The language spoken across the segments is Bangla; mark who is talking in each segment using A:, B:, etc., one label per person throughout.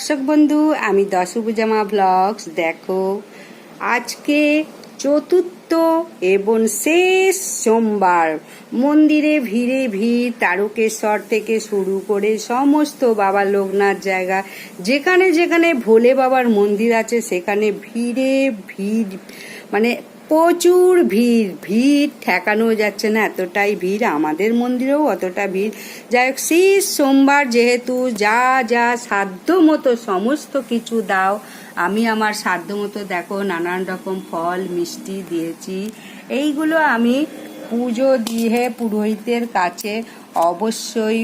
A: দর্শক বন্ধু, আমি দশভুজামা ব্লগস। দেখো, আজকে চতুর্থ এবং শেষ সোমবার। মন্দিরে ভিড়ে ভিড়, তারকেশ্বর থেকে শুরু করে সমস্ত বাবা লোকনাথ জায়গা, যেখানে যেখানে ভোলে বাবার মন্দির আছে, সেখানে ভিড়ে ভিড়। মানে প্রচুর ভিড় ভিড় ঠেকানো যাচ্ছে না, এতটাই ভিড়, আমাদের মন্দিরেও অতটা ভিড়। যাই হোক শেষ সোমবার যেহেতু যা যা সাধ্য মতো সমস্ত কিছু দাও, আমি আমার সাধ্য মতো দেখো, নানান রকম ফল, মিষ্টি দিয়েছি। এইগুলো আমি পুজো দিয়ে পুরোহিতের কাছে অবশ্যই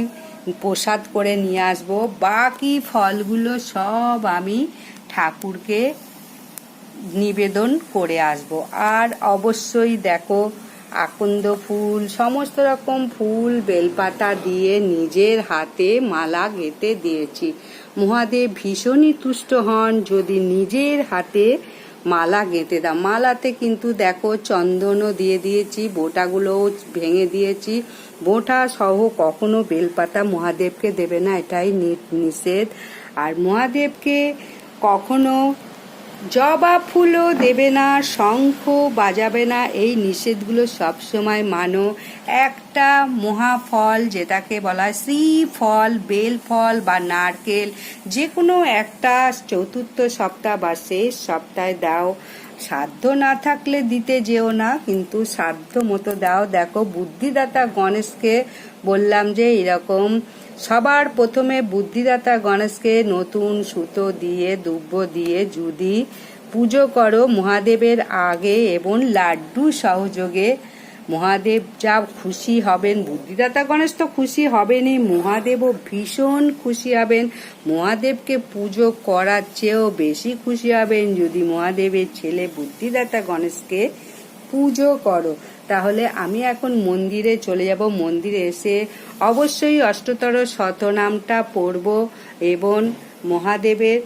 A: প্রসাদ করে নিয়ে আসব। বাকি ফলগুলো সব আমি ঠাকুরকে নিবেদন করে আসব। আর অবশ্যই দেখো, আকন্দ ফুল, সমস্ত রকম ফুল, বেলপাতা দিয়ে নিজের হাতে মালা গেঁথে দিয়েছি। মহাদেব ভীষণই তুষ্ট হন যদি নিজের হাতে মালা গেঁথে দাও। মালাতে কিন্তু দেখো, চন্দনও দিয়ে দিয়েছি, বোটাগুলোও ভেঙে দিয়েছি। বোটা সহ কখনো বেলপাতা মহাদেবকে দেবে না, এটাই নিষেধ। আর মহাদেবকে কখনো জবা ফুলও দেবে না, শঙ্খ বাজাবে না, এই নিষেধগুলো সবসময় মানো। একটা মহাফল, যেটাকে বলা হয় শ্রীফল বেল ফল বা নারকেল যে কোনো একটা চতুর্থ সপ্তাহ বা শেষ সপ্তাহে দাও। সাধ্য না থাকলে দিতে যেও না, কিন্তু সাধ্য মতো দাও। দেখো, বুদ্ধিদাতা গণেশকে বললাম যে এরকম সবার প্রথমে বুদ্ধিদাতা গণেশকে নতুন সুতো দিয়ে দুব্য দিয়ে, যদি পুজো করো মহাদেবের আগে এবং লাড্ডু সহযোগে, মহাদেব যা খুশি হবেন, বুদ্ধিদাতা গণেশ তো খুশি হবেনই, মহাদেবও ভীষণ খুশি হবেন, মহাদেবকে পুজো করার চেয়েও বেশি খুশি হবেন যদি মহাদেবের ছেলে বুদ্ধিদাতা গণেশকে পুজো করো। তাহলে আমি এখন মন্দিরে চলে যাব। মন্দিরে এসে অবশ্যই অষ্টতর শতনামটা পড়ব এবং মহাদেবের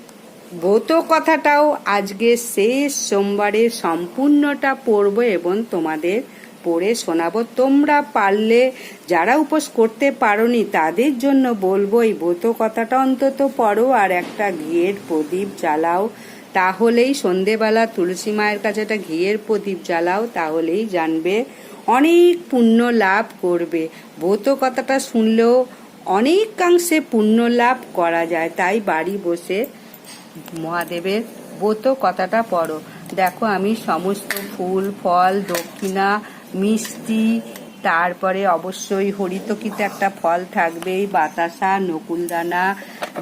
A: ব্রত কথাটাও আজকে শেষ সোমবারে সম্পূর্ণটা পড়ব এবং তোমাদের পড়ে শোনাবো। তোমরা পারলে, যারা উপোস করতে পারোনি তাদের জন্য বলব, এই ব্রত কথাটা অন্তত পড়ো আর একটা ঘিয়ের প্রদীপ জ্বালাও। তাহলেই সন্ধেবেলা তুলসী মায়ের কাছে একটা ঘিয়ের প্রদীপ জ্বালাও, তাহলেই জানবে অনেক পুণ্য লাভ করবে। ব্রত কথাটা শুনলেও অনেকাংশে পুণ্য লাভ করা যায়। তাই বাড়ি বসে মহাদেবের ব্রত কথাটা পড়ো। দেখো আমি সমস্ত ফুল, ফল, দক্ষিণা, মিষ্টি, তারপরে অবশ্যই হরিতকিতে একটা ফল থাকবেই, বাতাসা, নকুলদানা,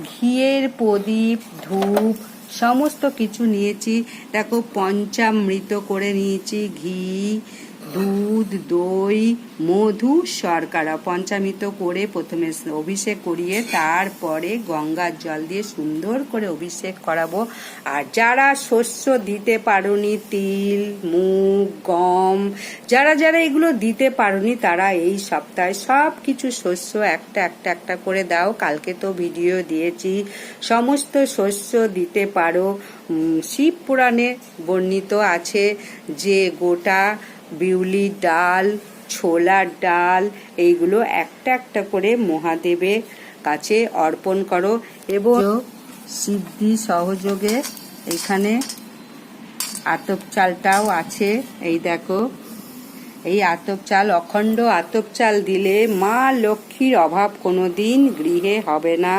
A: ঘিয়ের প্রদীপ, ধূপ সমস্ত কিছু নিয়েছি। দেখো পঞ্চামৃত করে নিয়েছি ঘি দুধ, দই, মধু, শর্করা পঞ্চামৃত করে প্রথমে অভিষেক করিয়ে তারপরে গঙ্গার জল দিয়ে সুন্দর করে অভিষেক করাবো। আর যারা শস্য দিতে পারোনি, তিল, মুগ, গম, যারা যারা এগুলো দিতে পারোনি, তারা এই সপ্তাহে সব কিছু শস্য একটা একটা একটা করে দাও। কালকে তো ভিডিও দিয়েছি। সমস্ত শস্য দিতে পারো। শিব পুরাণে বর্ণিত আছে যে গোটা বিউলির ডাল, ছোলার ডাল, এইগুলো একটা একটা করে মহাদেবের কাছে অর্পণ করো এবং সিদ্ধি সহযোগে এখানে আতপ চালটাও আছে। এই দেখো, এই আতপ চাল, অখণ্ড আতপ চাল দিলে মা লক্ষ্মীর অভাব কোনোদিন গৃহে হবে না।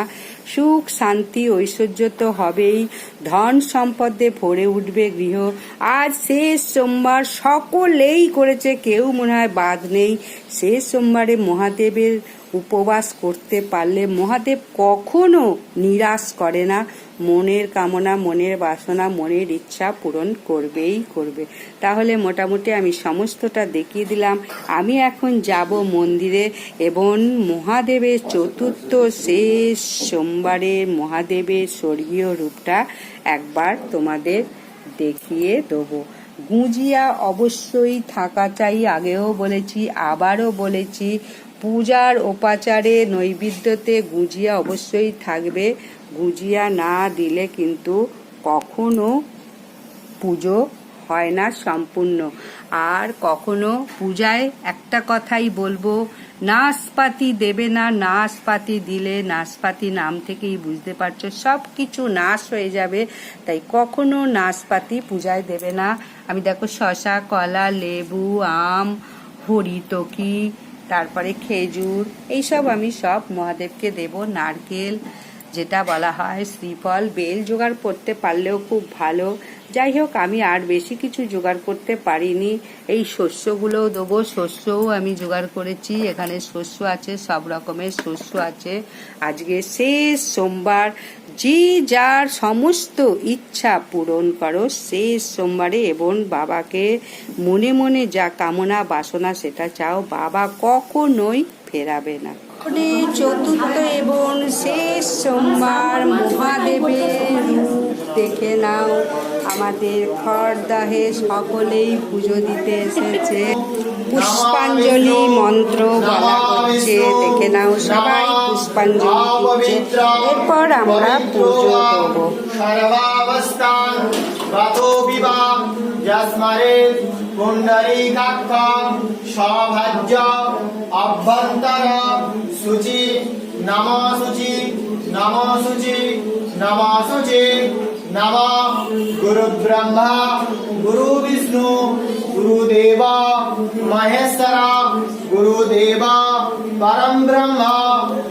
A: সুখ, শান্তি, ঐশ্বর্য তো হবেই। ধন সম্পদে ভরে উঠবে গৃহ। আজ শেষ সোমবার, সকলেই করেছে, কেউ মনে হয় বাদ নেই। শেষ সোমবারে মহাদেবের উপবাস করতে পারলে মহাদেব কখনো নিরাশ করে না। মনের কামনা, মনের বাসনা, মনের ইচ্ছা পূরণ করবেই করবে। তাহলে মোটামুটি আমি সমস্তটা দেখিয়ে দিলাম। আমি এখন যাব মন্দিরে এবং মহাদেবের চতুর্থ শেষ সোমবারে মহাদেবের স্বর্গীয় রূপটা একবার তোমাদের দেখিয়ে দেবো। গুঁজিয়া অবশ্যই থাকা চাই, আগেও বলেছি, আবারও বলেছি, পূজার উপাচারে নৈবেদ্যতে গুঁজিয়া অবশ্যই থাকবে গুজিয়া না দিলে কিন্তু কখনো পুজো হয় না সম্পূর্ণ। আর কখনো পূজায় একটা কথাই বলব, নাশপাতি দেবে না, নাশপাতি দিলে, নাশপাতি নাম থেকেই বুঝতে পারছ সব কিছু নাশ হয়ে যাবে। তাই কখনো নাশপাতি পূজায় দেবে না। আমি দেখো শশা, কলা, লেবু, আম হরিতকি তারপরে খেজুর, এইসব আমি সব মহাদেবকে দেব, নারকেল যেটা বলা হয় শ্রীফল, বেল জোগাড় করতে পারলেও খুব ভালো। যাই হোক, আমি আর বেশি কিছু জোগাড় করতে পারিনি। এই শস্যগুলোও দেবো, শস্যও আমি জোগাড় করেছি। এখানে শস্য আছে, সব রকমের শস্য আছে। আজকে শেষ সোমবার। যে যার সমস্ত ইচ্ছা পূরণ করো, শেষ সোমবারে এবং বাবাকে মনে মনে যা কামনা বাসনা সেটা চাও, বাবা কখনোই ফেরাবে না। চতুর্থ এবং শেষ সোমবার মহাদেবের রূপ দেখে নাও। আমাদের খড়দাহে সকলেই পুজো দিতে এসেছে। পুষ্পাঞ্জলি মন্ত্র বলা হচ্ছে। দেখে নাও সবাই পুষ্পাঞ্জলি এরপর আমরা পুজো দেবো।
B: সর্বাবস্থান রথো বিবা যস্মরে পুণ্ডরীকাক্ষ সৌভাজ্য, অভ্যন্তর শুচি নম শুচি নম শুচি নম শুচি নম গুরু ব্রহ্মা গুরু বিষ্ণু গুরুদেব, মহেশ্বর, গুরুদেব, পরম ব্রহ্ম,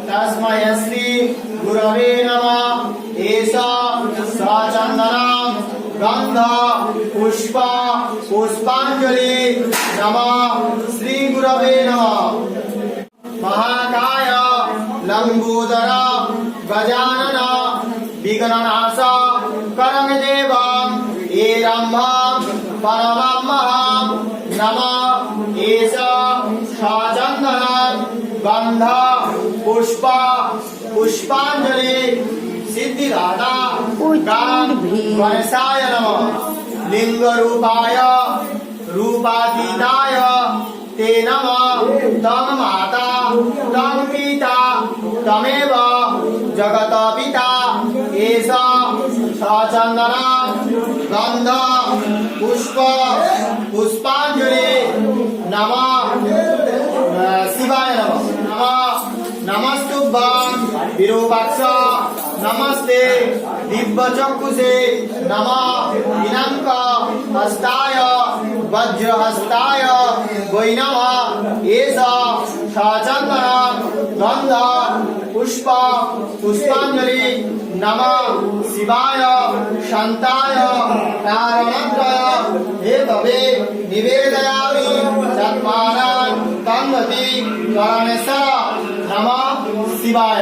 B: তস্মৈ শ্রী গুরবে নমঃ। এষা গন্ধ পুষ্প, পুষ্পাঞ্জলি নম শ্রী গুরবে নমঃ। মহাকায় লম্বোদর, গজানন, বিঘ্ননাশ করং দেব এরম্ভ পরমহম নম। এষ সচন্দন, গন্ধ, পুষ্প, পুষ্পাঞ্জলি, সিদ্ধিদাতা গাম গণেশায় নম লিঙ্গরূপায় রূপাতীতায় ते नम तं माता तं पिता तमेव जगत पिता एष सचन्दन गन्ध पुष्प पुष्पाञ्जलि नम शिवाय नम नम नमस्तुभ्यं विरूपाक्ष नमस्ते दिव्यचक्षुषे नम दिनाङ्क हस्ताय वज्रहस्ताय वै नमः एष सचन्दन गन्ध पुष्प पुष्पाञ्जलि नम शिवाय शान्ताय कारणत्रय हेतवे निवेदयामि तत्मानान् तन्वति परमेश्वर नमः शिवाय